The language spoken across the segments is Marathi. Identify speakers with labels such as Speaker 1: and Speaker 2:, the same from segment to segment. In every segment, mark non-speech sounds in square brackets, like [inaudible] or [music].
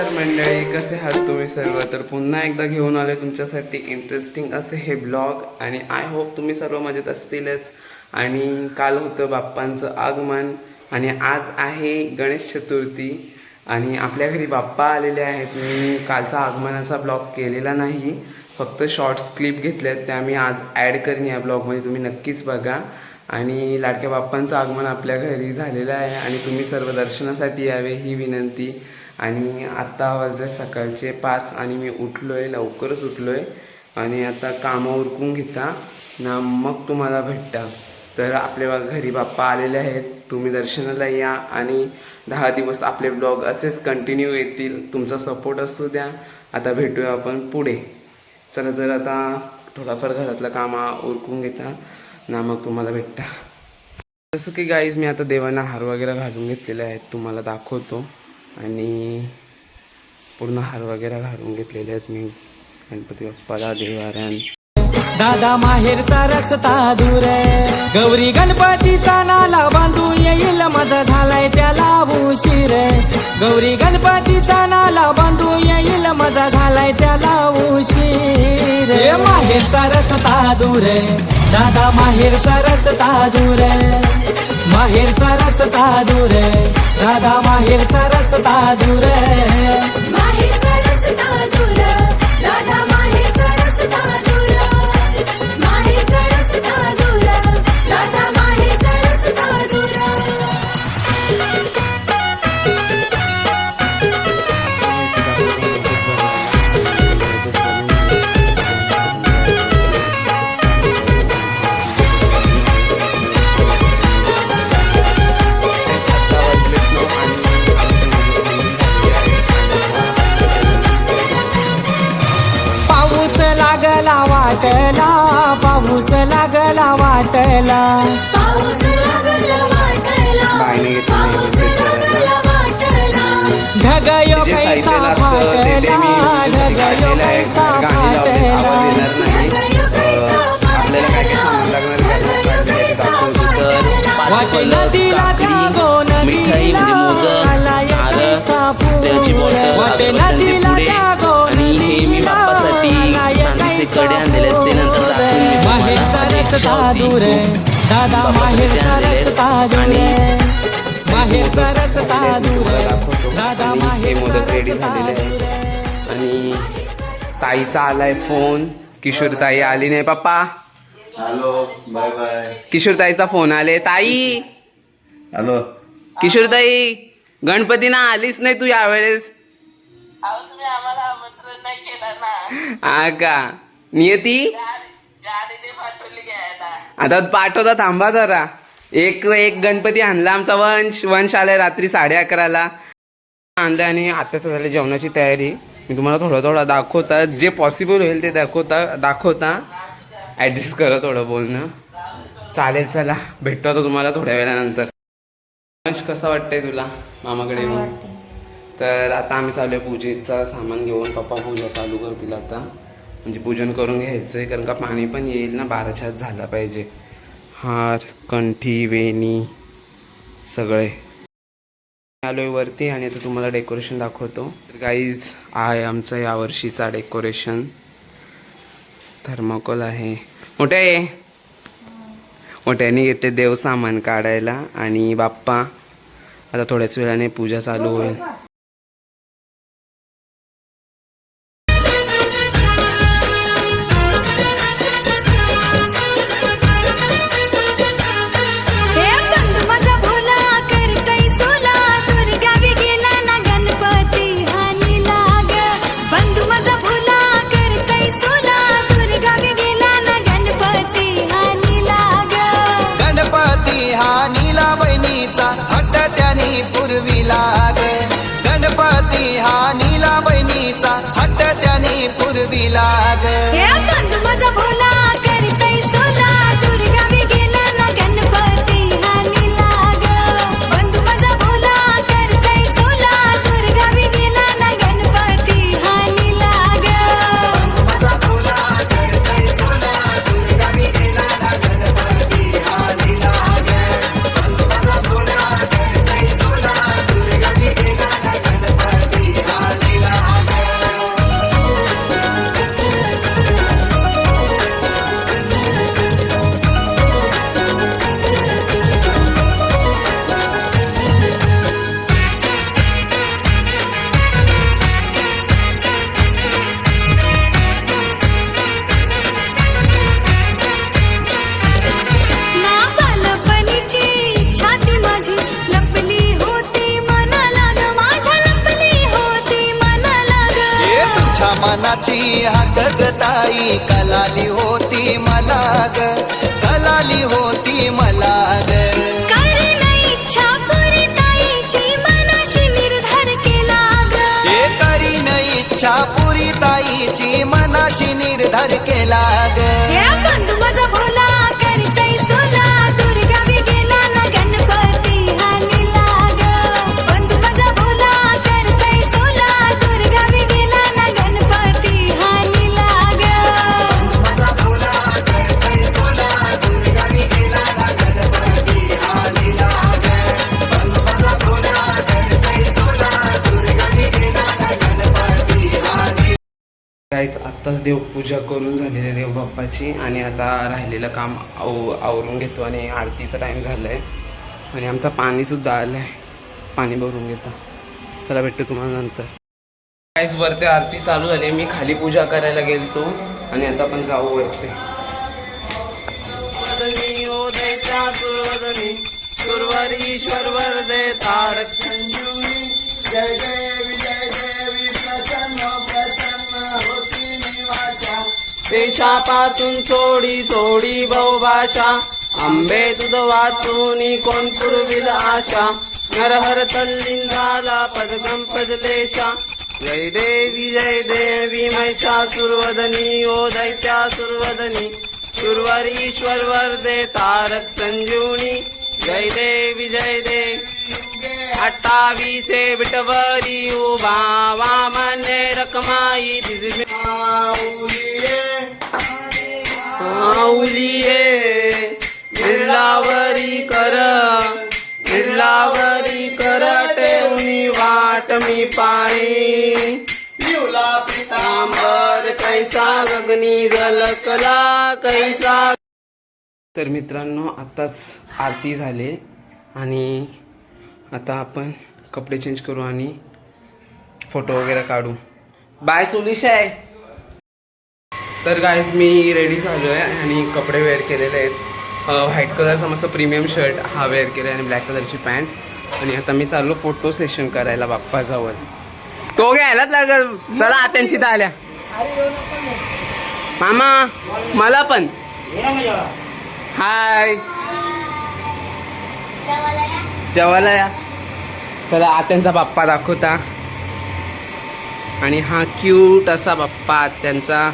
Speaker 1: नमस्कार मंडळी कसे आहात तुम्ही सर्व? तर पुन्हा एकदा घेऊन आले तुमच्यासाठी इंटरेस्टिंग असे हे ब्लॉग आणि आय होप तुम्ही सर्व मजेत असतीलच. आणि काल होतं बाप्पांचं आगमन आणि आज आहे गणेश चतुर्थी. आणि आपल्या घरी बाप्पा आलेले आहेत. मी कालचा आगमनाचा ब्लॉग केलेला नाही. फक्त शॉर्ट्स क्लिप घेतल्यात त्या मी आज ॲड करीन या ब्लॉगमध्ये तुम्ही नक्कीच बघा. आणि लाडक्या बाप्पांचं आगमन आपल्या घरी झालेलं आहे. आणि तुम्ही सर्व दर्शनासाठी यावे ही विनंती. आणि आत्ता वाजले सकाळचे पाच आणि मी उठलो आहे लवकरच उठलो आहे आणि आता कामं उरकून घेता. ना मग तुम्हाला भेटता. तर आपल्या घरी बाप्पा आलेले आहेत. तुम्ही दर्शनाला या आणि दहा दिवस आपले ब्लॉग असेच कंटिन्यू येतील. तुमचा सपोर्ट असू द्या. आता भेटूया आपण पुढे. चला तर आता थोडाफार घरातलं कामा उरकून घेता. ना मग तुम्हाला भेटता. जसं की गाईज मी आता देवांना हार वगैरे घालून घेतलेले आहेत. तुम्हाला दाखवतो. आणि पूर्ण हार वगैरे घालून घेतलेले आहेत मी. गणपती बाप्पाला देवाऱ्यान.
Speaker 2: दादा माहेरचा रस्ता दूर गौरी गणपतीचा नाला बांधू येईल मजा झालाय त्याला उशीर गौरी गणपतीचा नाला बांधू येईल मजा झालाय त्याला उशीर माहेरचा रस्ता दूर दादा माहेरचा रस्ता दूर माहेरचा रस्ता दूर दादा माहेरचा रस्ता दूर
Speaker 3: माहेरचा रस्ता दूर
Speaker 2: वाटला. पाऊस लागला वाटला. रस्ता दूर दादा माहेरचा. रस्ता दूर
Speaker 4: आणि
Speaker 2: माहेरचा रस्ता दूर दादा
Speaker 1: हे मोदक रेडी झालेले ताईचा आलाय फोन. किशोर ताई आली नाही पप्पा.
Speaker 5: Hello bye bye.
Speaker 1: किशोर ताईचा फोन आले. ताई.
Speaker 5: हॅलो.
Speaker 1: किशोर ताई गणपतीना आलीच नाही तू यावेळेस. हा का? नियती? आता पाठवता थांबा जरा. एक एक गणपती आणला आमचा वंश. वंश आलाय रात्री साडे अकराला. आणलं आणि आताच झाली जेवणाची तयारी. मी तुम्हाला थोडं थोडं दाखवता. जे पॉसिबल होईल ते दाखवता दाखवता. ॲडजस्ट करा थोडं बोलणं. चालेल चला. भेटतो आता तुम्हाला थोड्या वेळानंतर. वंश कसा वाटतंय तुला? मामाकडे येऊन? तर आता आम्ही चालू आहे पूजेचं सामान घेऊन. पप्पा पूजा चालू करतील आता. म्हणजे पूजन करून घ्यायचं आहे कारण का पाणी पण येईल ना बाराच्या आत झाला पाहिजे. हार कंठी वेणी सगळे. आलोय वरती आणि आता तुम्हाला डेकोरेशन दाखवतो. तर गाईज आहे आमचं यावर्षीचा डेकोरेशन थर्माकोल आहे. मोठे! आहे मोठ्याने घेते देव सामान काढायला आणि बाप्पा आता थोड्याच वेळाने पूजा चालू होईल.
Speaker 6: बहिणीचा हट्ट त्यानी पूर्वी लाग. मानाची हाक गताई कलाली होती मला ग कलाली होती मला ग
Speaker 3: इच्छा पुरी ताईची मनाशी निर्धार केला ग बंधू माझा भोला
Speaker 1: आत्ताच देवपूजा करून झालेली आहे देव बाप्पाची आणि आता राहिलेलं काम आव आवरून घेतो आणि आरतीचा टाईम झाला आहे आणि आमचं पाणीसुद्धा आलं आहे पाणी भरून घेतो. चला भेटतो तुम्हाला नंतर. काहीच वरती आरती चालू झाली. आहे मी खाली पूजा करायला गेलतो आणि आता आपण जाऊ वरती. देशापासून थोडी थोडी बहुभाषा आंबे तुझ वाचून कोण पुरविल आशा. नरहर तल्लिंगाला पदकम पदलेशा जय देवी जय देवी महिषासुरवदनी ओ दैत्या सुरवदनी. सुरवर ईश्वर वरदे तारक संजीवनी. जय देवी जय देवी. अठ्ठावीसे विटवरी उभा वामने रकमाई दिसमी माऊलीये बिरलावरी कर बिरलावरी कर ठेवणी वाट मी पाणी. पिवला पितांबर कैसा गगनी झलकला कैसा तर मित्रांनो आत्ताच आरती झाले आणि आता आपण कपडे चेंज करू आणि फोटो वगैरे काढू. बाय चुलिश. आहे तर गायज मी रेडी झालो आहे आणि कपडे वेअर केलेले आहेत. व्हाईट कलरचा मस्त प्रीमियम शर्ट हा वेअर केला आहे आणि ब्लॅक कलरची पॅन्ट आणि आता मी चाललो फोटो सेशन करायला बाप्पाजवळ. तो घ्यायलाच लागल. चला आत्यांची तर आल्या मामा मला पण. हाय जेवायला या. चला आत्यांचा बाप्पा दाखवता. आणि हा क्यूट असा बाप्पा आत्यांचा.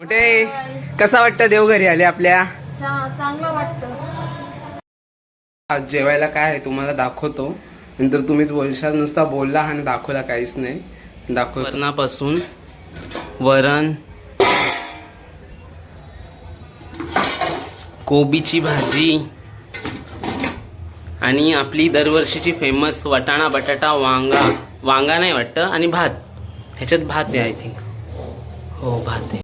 Speaker 1: कुठे? कसा वाटतं देवघरी आले आपल्या?
Speaker 3: चांगलं वाटतं.
Speaker 1: आज जेवायला काय आहे? तुम्हाला दाखवतो. नंतर तुम्हीच बोलशाल. नुसता बोलला आणि दाखवला काहीच नाही. दाखवतो. वरणापासून वरण कोबीची भाजी आणि आपली दरवर्षीची फेमस वटाणा बटाटा वांगा. वांगा नाही वाटतं आणि भात. ह्याच्यात भात आहे आय थिंक हो भात आहे.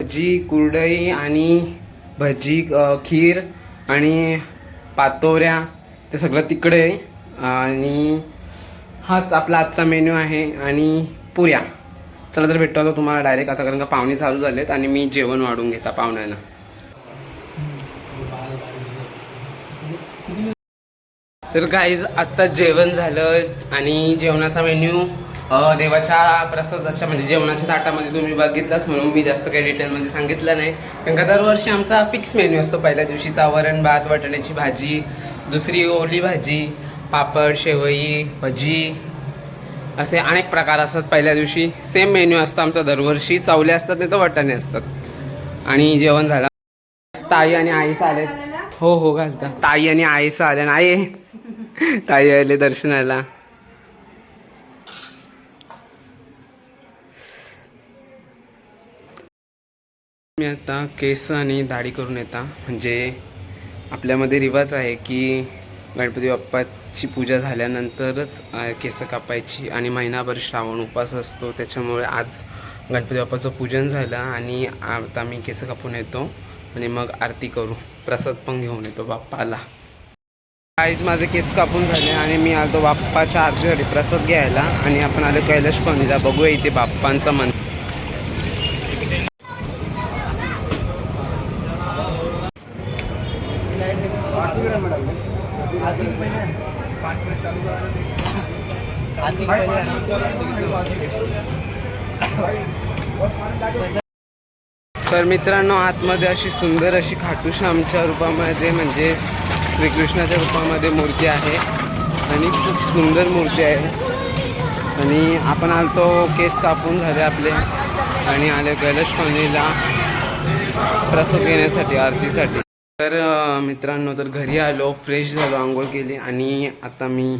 Speaker 1: भजी कुरडई आणि भजी खीर आणि पातोऱ्या ते सगळं तिकडे आणि हाच आपला आजचा मेन्यू आहे आणि पुऱ्या. चला तर भेटतो आता तुम्हाला डायरेक्ट आता कारण का पाहुणे चालू झालेत आणि मी जेवण वाढून घेता पाहुण्याला. तर काहीच आत्ता जेवण झालं आणि जेवणाचा मेन्यू देवाच्या प्रसादाच्या म्हणजे जेवणाच्या ताटामध्ये तुम्ही बघितलाच म्हणून मी जास्त काही डिटेलमध्ये सांगितलं नाही. कारण का दरवर्षी आमचा फिक्स मेन्यू असतो. पहिल्या दिवशीचा वरण भात वाटाण्याची भाजी दुसरी ओली भाजी पापड शेवई भजी असे अनेक प्रकार असतात पहिल्या दिवशी. सेम मेन्यू असतो आमचा दरवर्षी. चावले असतात नाही तर वाटाणे असतात. आणि जेवण झालं. ताई आणि आईस आले हो हो घालतात. ताई आणि आईस आले आणि आई ताई आले दर्शनाला. मी आता केस आणि दाढी करून येता. म्हणजे आपल्यामध्ये रिवाज आहे की गणपती बाप्पाची पूजा झाल्यानंतरच केस कापायची आणि महिनाभर श्रावण उपास असतो. त्याच्यामुळे आज गणपती बाप्पाचं पूजन झालं आणि आता मी केस कापून येतो आणि मग आरती करू. प्रसाद पण घेऊन येतो बाप्पाला. आईज माझे केस कापून झाले आणि मी आलो बाप्पाच्या आरती प्रसाद घ्यायला आणि आपण आलो कैलाश कोणीला बघूया इथे बाप्पांचं मन. तर मित्रांनो आतमध्ये अशी सुंदर अशी खाटूश आमच्या रूपामध्ये म्हणजे श्रीकृष्णाच्या रूपामध्ये मूर्ती आहे आणि खूप सुंदर मूर्ती आहे. आणि आपण आलतो केस कापून झाले आपले आणि आले कैलाश कॉलनीला प्रसाद घेण्यासाठी आरतीसाठी. तर मित्रांनो तर घरी आलो फ्रेश झालो आंघोळ केली आणि आता मी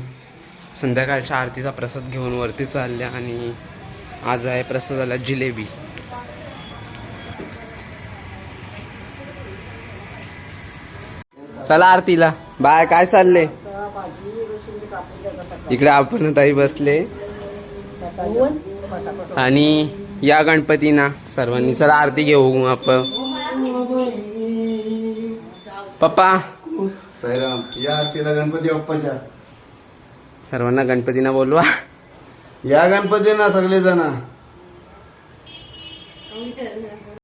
Speaker 1: संध्याकाळच्या आरतीचा प्रसाद घेऊन वरती चालले आणि आज आहे प्रसादाला जिलेबी. चला आरतीला. बाय काय चालले इकडे आपण ताई बसले. आणि या गणपतीना सर्वांनी चला आरती घेऊ आपण. पप्पा.
Speaker 5: साईराम या आरतीला गणपती बाप्पाच्या.
Speaker 1: सर्वांना गणपतीना बोलवा.
Speaker 5: या गणपती ना सगळे जण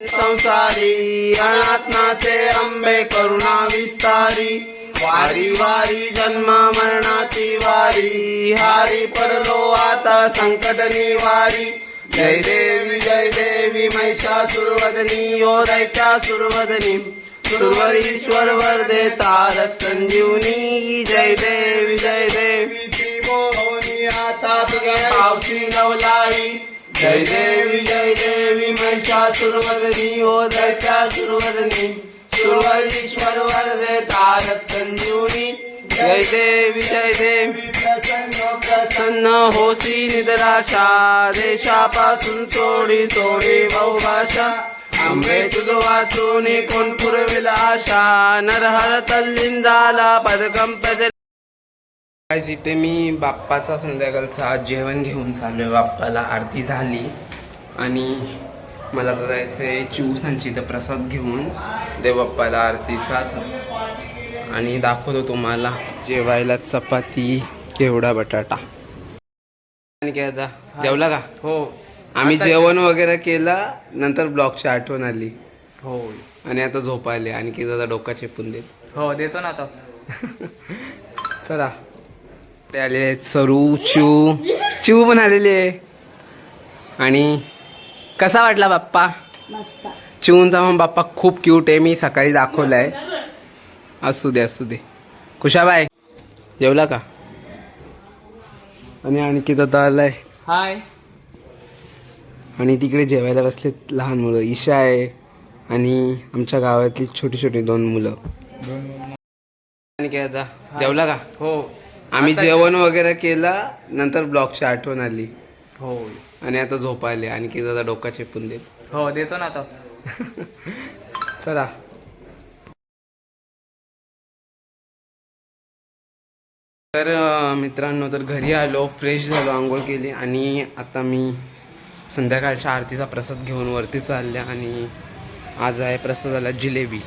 Speaker 1: संसारी अनात्माचे अंबे करुणा विस्तारी. वारी वारी जन्म मरणाची वारी. हारी परलो आता संकट निवारी. जय देवी जय देवी महिषासुरवदनी योदयच्या सुरवदनी. सुरवरीश्वर वरदे तारक संजीवनी. जय देवी जय देवी मोहनी आता तुझ्या पावशी नवलाई. जय देवी जय देवी महिषासुरवदनी ओ सुरवदनी सुरवरीश्वर वरदे तारक संजीवनी जय देवी जय देवी प्रसन्न प्रसन्न होसी निदराशा देशापासून सोडी सोडी बहुभाषा. आंबे तुझ वाचून कोण आशा नरहर तल्लीन झाला प्रज गाईज इथे मी बाप्पाचा संध्याकाळचा जेवण घेऊन चाललोय. बाप्पाला आरती झाली आणि मला तर जायचं आहे चिवसांची इथं प्रसाद घेऊन. देव बाप्पाला आरतीचा आणि दाखवतो तुम्हाला जेवायला चपाती केवडा बटाटा. आणि काय आता? जेवला का? हो. आम्ही जेवण वगैरे केला नंतर ब्लॉगची आठवण आली.
Speaker 7: हो.
Speaker 1: आणि आता झोप आली आणखी दादा डोका चेपून देत.
Speaker 7: हो देतो ना आता. [laughs]
Speaker 1: चला. ते आले आहेत. सरू चिऊ. चिऊ पण आलेली आहे. आणि कसा वाटला बाप्पा? चिऊंचा मग बाप्पा खूप क्यूट आहे. मी सकाळी दाखवलाय. असू दे असू दे. कुशाबाई जेवला का? आणि आणखी दादा आलाय.
Speaker 7: हाय.
Speaker 1: आणि तिकडे जेवायला बसले लहान मुलं. ईशा आहे आणि आमच्या गावातली छोटी छोटी दोन मुलं. आणि काय आता. जेवला का?
Speaker 7: हो.
Speaker 1: आम्ही जेवण वगैरे केला नंतर ब्लॉगची आठवण आली.
Speaker 7: हो.
Speaker 1: आणि आता झोप आली आणखी दादा डोका चेपून देत
Speaker 7: हो देतो ना आता. [laughs]
Speaker 1: चला. तर अं, मित्रांनो तर घरी आलो फ्रेश झालो आंघोळ केली आणि आता मी संध्याकाळच्या आरतीचा प्रसाद घेऊन वरती चालले आणि आज आहे प्रसादाला जिलेबी.